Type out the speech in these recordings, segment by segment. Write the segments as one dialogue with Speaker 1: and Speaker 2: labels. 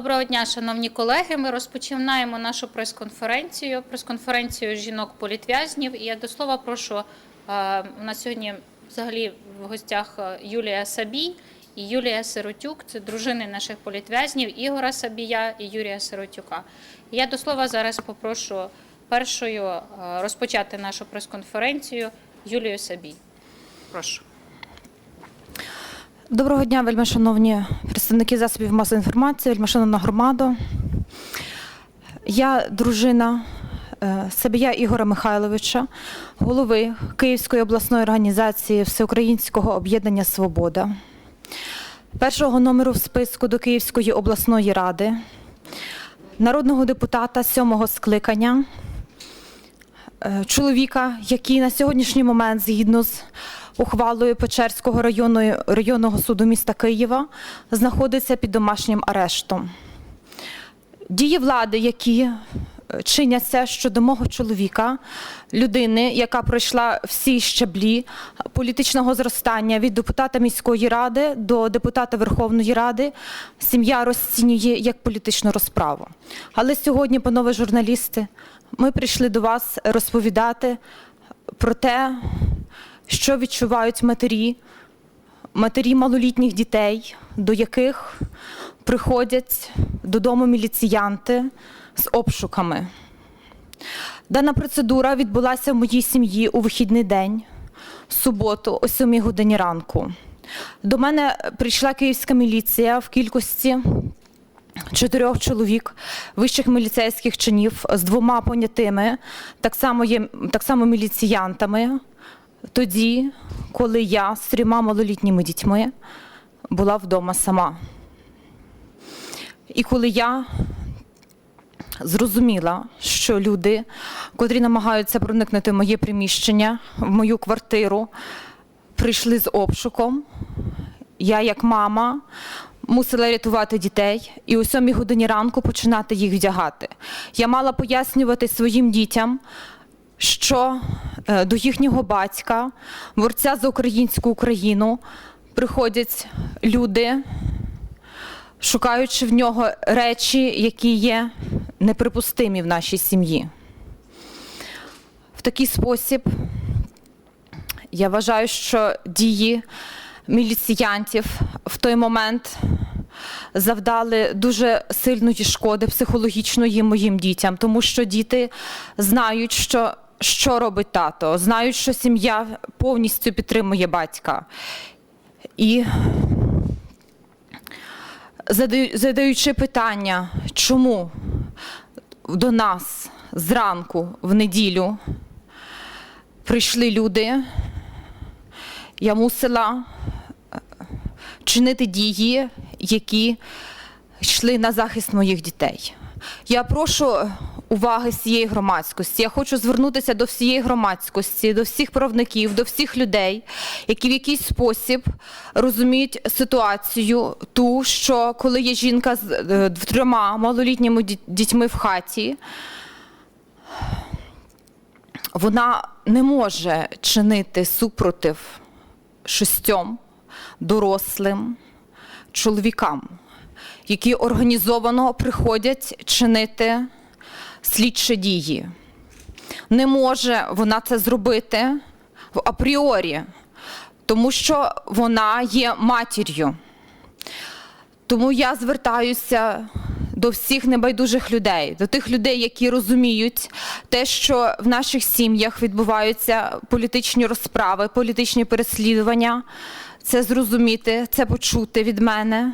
Speaker 1: Доброго дня, шановні колеги. Ми розпочинаємо нашу прес-конференцію, прес-конференцію жінок-політв'язнів. І я до слова прошу е, у нас сьогодні взагалі в гостях е, Юлія Сабій і Юлія Сиротюк. Це дружини наших політв'язнів Ігора Сабія і Юрія Сиротюка. Я до слова зараз попрошу першою е, розпочати нашу прес-конференцію Юлію Сабій. Прошу.
Speaker 2: Доброго дня, вельми шановні представники засобів масової інформації, вельми шановна громада. Я дружина е, Сабія Ігора Михайловича, голови Київської обласної організації Всеукраїнського об'єднання Свобода, першого номеру в списку до Київської обласної ради, народного депутата сьомого скликання, е, чоловіка, який на сьогоднішній момент, згідно з ухвалою Печерського районної, районного суду міста Києва, знаходиться під домашнім арештом. Дії влади, які е, чиняться щодо мого чоловіка, людини, яка пройшла всі щаблі політичного зростання від депутата міської ради до депутата Верховної Ради, сім'я розцінює як політичну розправу. Але сьогодні, панове журналісти, ми прийшли до вас розповідати про те, що відчувають матері, матері малолітніх дітей, до яких приходять додому міліціянти з обшуками. Дана процедура відбулася в моїй сім'ї у вихідний день, в суботу, о 7 годині ранку. До мене прийшла київська міліція в кількості чотирьох чоловік вищих міліцейських чинів з двома понятими, так само є так само міліціянтами. Тоді, коли я з трьома малолітніми дітьми була вдома сама. І коли я зрозуміла, що люди, котрі намагаються проникнути в моє приміщення, в мою квартиру, прийшли з обшуком, я, як мама, мусила рятувати дітей і о сьомій годині ранку починати їх вдягати. Я мала пояснювати своїм дітям, що е, до їхнього батька, борця за українську Україну, приходять люди, шукаючи в нього речі, які є неприпустимі в нашій сім'ї. В такий спосіб я вважаю, що дії міліціянтів в той момент завдали дуже сильної шкоди психологічної моїм дітям, тому що діти знають, що, що робить тато, знають, що сім'я повністю підтримує батька. І задаю- задаючи питання, чому до нас зранку в неділю прийшли люди, я мусила е, чинити дії, які йшли на захист моїх дітей. Я прошу уваги всієї громадськості. Я хочу звернутися до всієї громадськості, до всіх правників, до всіх людей, які в якийсь спосіб розуміють ситуацію, ту, що коли є жінка з е, трьома малолітніми дітьми в хаті, вона не може чинити супротив шістьом дорослим чоловікам, які організовано приходять чинити слідчі дії. Не може вона це зробити в апріорі, тому що вона є матір'ю. Тому я звертаюся до всіх небайдужих людей, до тих людей, які розуміють те, що в наших сім'ях відбуваються політичні розправи, політичні переслідування. Це зрозуміти, це почути від мене.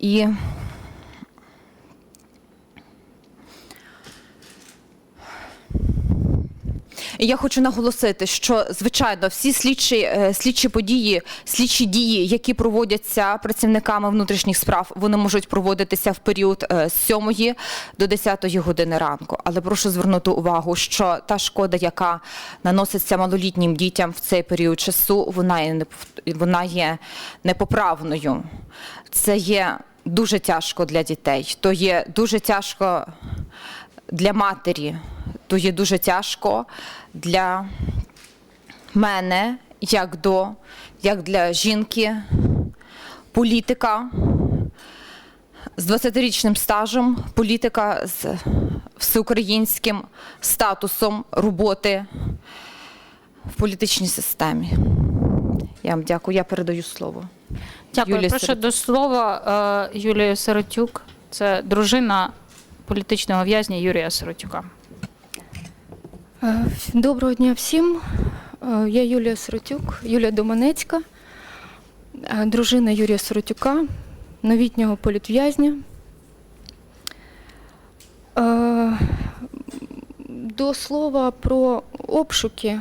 Speaker 2: І Я хочу наголосити, що звичайно всі слідчі, е, слідчі події, слідчі дії, які проводяться працівниками внутрішніх справ, вони можуть проводитися в період е, з 7 до 10 години ранку. Але прошу звернути увагу, що та шкода, яка наноситься малолітнім дітям в цей період часу, вона є вона є непоправною. Це є дуже тяжко для дітей. То є дуже тяжко для матері, то є дуже тяжко для мене як до, як для жінки, політика з 20-річним стажем, політика з всеукраїнським статусом роботи в політичній системі. Я вам дякую, я передаю слово.
Speaker 1: Дякую.
Speaker 2: Юлія
Speaker 1: Прошу
Speaker 2: Сиротюк.
Speaker 1: до слова е, Юлію Сиротюк. Це дружина політичного в'язня Юрія Сиротюка.
Speaker 3: Е, Доброго дня всім. Е, Я Юлія Сиротюк, Юлія Доманецька, дружина Юрія Сиротюка, новітнього політв'язня. До слова про обшуки,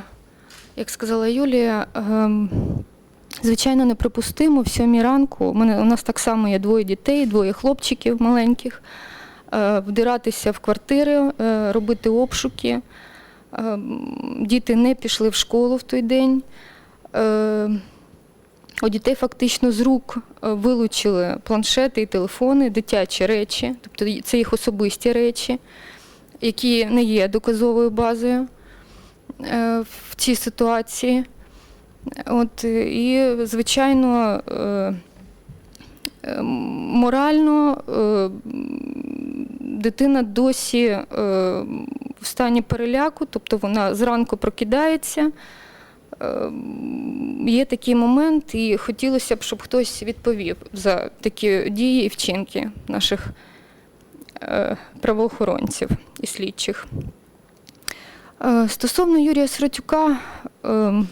Speaker 3: як сказала Юлія, ем, звичайно, неприпустимо в сьомій ранку. Мене, у нас так само є двоє дітей, двоє хлопчиків маленьких. е, Вдиратися в квартири, е, робити обшуки. Е, Діти не пішли в школу в той день. У дітей фактично з рук вилучили планшети і телефони, дитячі речі, тобто це їх особисті речі, які не є доказовою базою в цій ситуації. От, е, і, звичайно, е, е, морально дитина досі в стані переляку, тобто вона зранку прокидається. Є такий момент, і хотілося б, щоб хтось відповів за такі дії і вчинки наших правоохоронців і слідчих. Стосовно Юрія Сиротюка, е, е,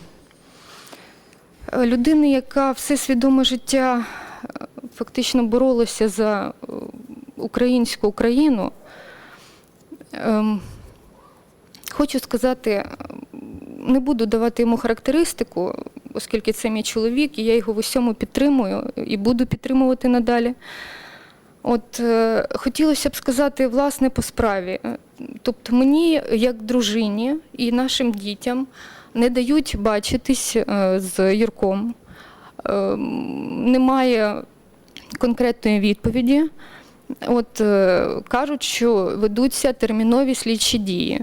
Speaker 3: людини, яка все свідоме життя е, фактично боролася за е, українську Україну, ем, хочу сказати, е, не буду давати йому характеристику, оскільки це мій чоловік, і я його в усьому підтримую і буду підтримувати надалі. От е, хотілося б сказати, власне, по справі. Е, Тобто мені, як дружині і нашим дітям, не дають бачитись е, з Юрком. Е, Немає конкретної відповіді. От е, кажуть, що ведуться термінові слідчі дії.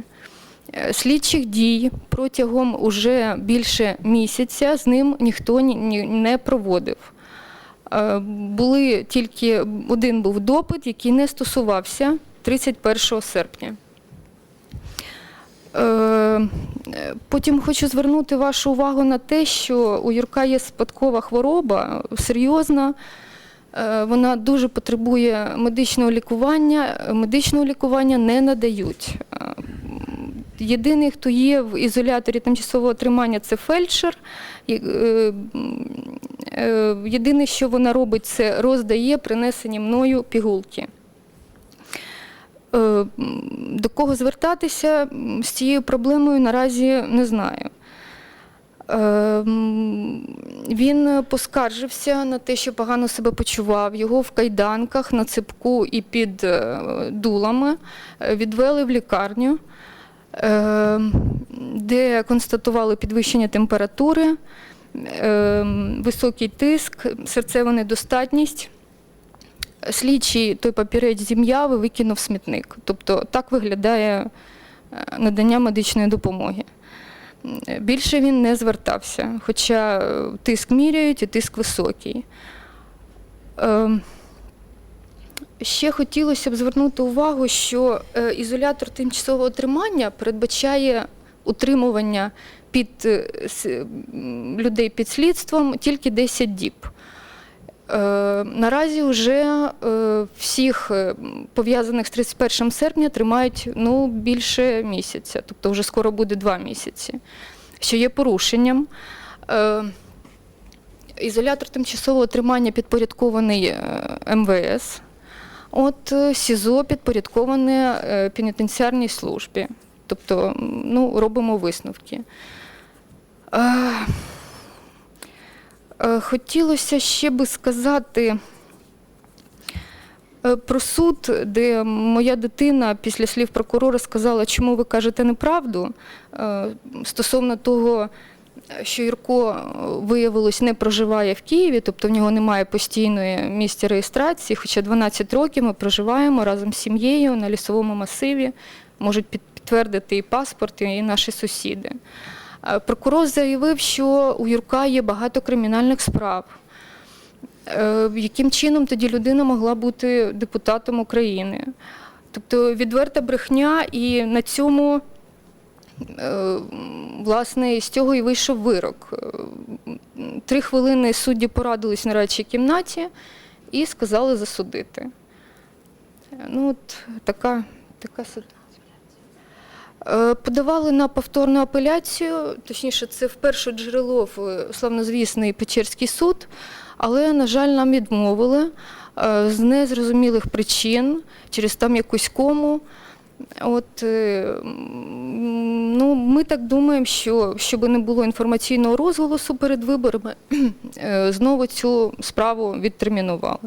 Speaker 3: Слідчих дій протягом уже більше місяця з ним ніхто ні- ні- не проводив. Були тільки один був допит, який не стосувався 31 серпня. Е, Потім хочу звернути вашу увагу на те, що у Юрка є спадкова хвороба, серйозна. Е, Вона дуже потребує медичного лікування. Медичного лікування не надають. Е, Єдиний, хто є в ізоляторі тимчасового тримання, це фельдшер. Єдине, що вона робить, це роздає принесені мною пігулки. Е, До кого звертатися з цією проблемою наразі не знаю. Е, Він поскаржився на те, що погано себе почував. Його в кайданках на ципку і під е, дулами відвели в лікарню, де констатували підвищення температури, високий тиск, серцева недостатність. Слідчий той папірець зім'яв і викинув смітник. Тобто так виглядає е, надання медичної допомоги. Більше він не звертався, хоча е, тиск міряють і тиск високий. Е, Ще хотілося б звернути увагу, що е, ізолятор тимчасового тримання передбачає утримування під людей під слідством тільки 10 діб. Е, Наразі вже е, всіх е, пов'язаних з 31 серпня тримають ну, більше місяця, тобто вже скоро буде два місяці, що є порушенням. Ізолятор тимчасового тримання підпорядкований МВС. От СІЗО підпорядковане пенітенціарній службі. Тобто, ну, робимо висновки. Е, Хотілося ще би сказати е, про суд, де моя дитина після слів прокурора сказала, чому ви кажете неправду е, стосовно того, що Юрко виявилось не проживає в Києві, тобто в нього немає постійної місця реєстрації, хоча 12 років ми проживаємо разом з сім'єю на лісовому масиві, можуть підтвердити і паспорт, і наші сусіди. Е, Прокурор заявив, що у Юрка є багато кримінальних справ. Е, Яким чином тоді людина могла бути депутатом України? Тобто відверта брехня, і на цьому, е, власне, з цього і вийшов вирок. Три хвилини судді порадились на радчій кімнаті і сказали засудити. Ну, от така, така ситуація. Е, Подавали на повторну апеляцію, точніше, це вперше джерело в е, славнозвісний Печерський суд, але, на жаль, нам відмовили е, з незрозумілих причин, через там якусь кому. От, ну, ми так думаємо, що щоб не було інформаційного розголосу перед виборами, знову цю справу відтермінували.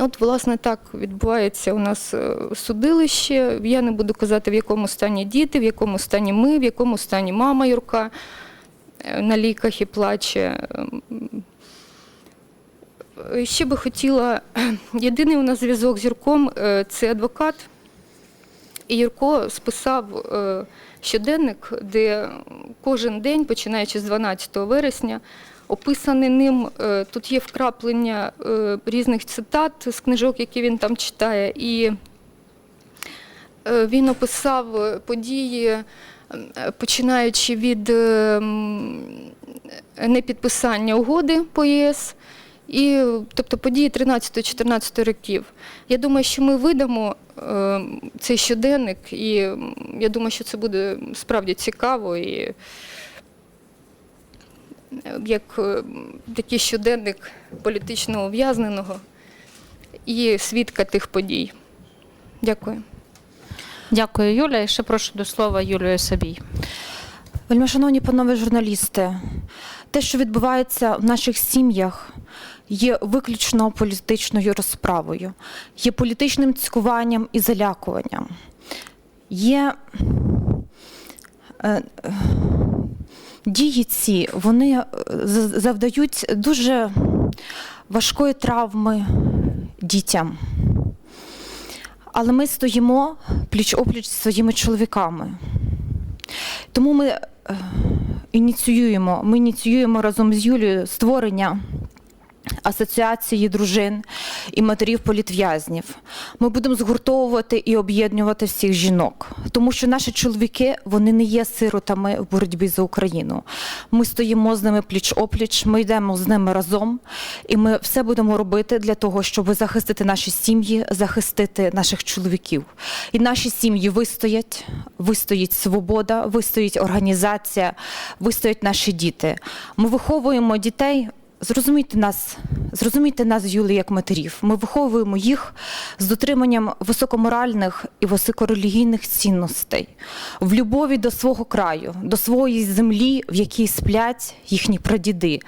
Speaker 3: От, власне, так відбувається у нас е, судилище. Я не буду казати, в якому стані діти, в якому стані ми, в якому стані мама Юрка е, на ліках і плаче. Ем, Ще би хотіла, єдиний у нас зв'язок з Юрком е, це адвокат. І Юрко списав е, щоденник, де кожен день, починаючи з 12 вересня, описаний ним, е, тут є вкраплення е, різних цитат з книжок, які він там читає. І він описав події, починаючи від е, непідписання угоди по ЄС. І, тобто події 13-14 років. Я думаю, що ми видамо е, цей щоденник, і я думаю, що це буде справді цікаво. І е, як е, такий щоденник політичного ув'язненого і свідка тих подій. Дякую.
Speaker 1: Дякую, Юля. І ще прошу до слова Юлію Сабій.
Speaker 2: Вельмишановні панове журналісти, те, що відбувається в наших сім'ях, є виключно політичною розправою, є політичним цькуванням і залякуванням. Є е, дії ці, вони е, завдають дуже важкої травми дітям. Але ми стоїмо пліч-опліч зі своїми чоловіками. Тому ми е, ініціюємо, ми ініціюємо разом з Юлією створення асоціації дружин і матерів політв'язнів. Ми будемо згуртовувати і об'єднувати всіх жінок, тому що наші чоловіки вони не є сиротами в боротьбі за Україну. Ми стоїмо з ними пліч-опліч, ми йдемо з ними разом, і ми все будемо робити для того, щоб захистити наші сім'ї, захистити наших чоловіків. І наші сім'ї вистоять, вистоїть свобода, вистоїть організація, вистоять наші діти. Ми виховуємо дітей. Зрозумійте нас, зрозумійте нас, Юли, як матерів. Ми виховуємо їх з дотриманням високоморальних і високорелігійних цінностей, в любові до свого краю, до своєї землі, в якій сплять їхні прадіди.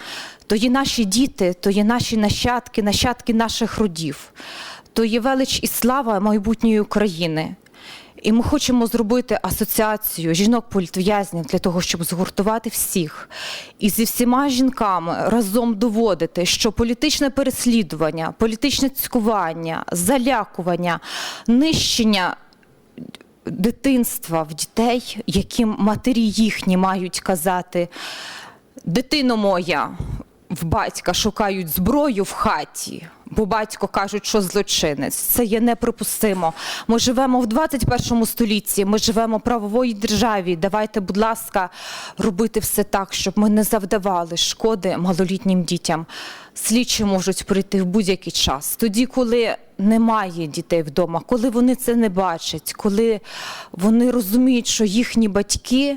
Speaker 2: То є наші діти, то є наші нащадки, нащадки наших родів, то є велич і слава майбутньої України. І ми хочемо зробити асоціацію жінок-політв'язнів для того, щоб згуртувати всіх. І зі всіма жінками разом доводити, що політичне переслідування, політичне цькування, залякування, нищення дитинства в дітей, яким матері їхні мають казати, дитино моя, в батька шукають зброю в хаті. Бо батько кажуть, що злочинець. Це є неприпустимо. Ми живемо в 21 столітті, ми живемо в правовій державі. Давайте, будь ласка, робити все так, щоб ми не завдавали шкоди малолітнім дітям. Слідчі можуть прийти в будь-який час. Тоді, коли немає дітей вдома, коли вони це не бачать, коли вони розуміють, що їхні батьки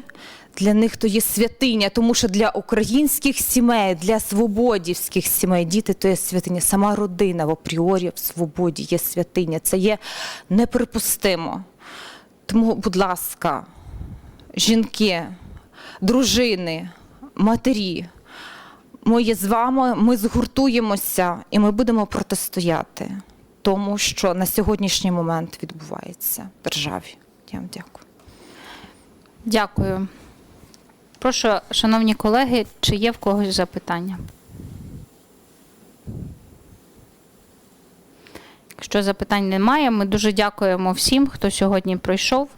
Speaker 2: для них то є святиня, тому що для українських сімей, для свободівських сімей діти то є святиня. Сама родина в апріорі в свободі є святиня. Це є неприпустимо. Тому, будь ласка, жінки, дружини, матері, ми є з вами, ми згуртуємося і ми будемо протистояти тому, що на сьогоднішній момент відбувається в державі. Я вам дякую.
Speaker 1: Дякую. Прошу, шановні колеги, чи є в когось запитання? Якщо запитань немає, ми дуже дякуємо всім, хто сьогодні прийшов.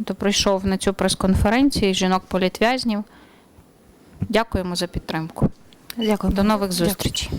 Speaker 1: хто прийшов на цю прес-конференцію жінок-політв'язнів. Дякуємо за підтримку.
Speaker 2: Дякую.
Speaker 1: До нових
Speaker 2: Дякую.
Speaker 1: зустрічей.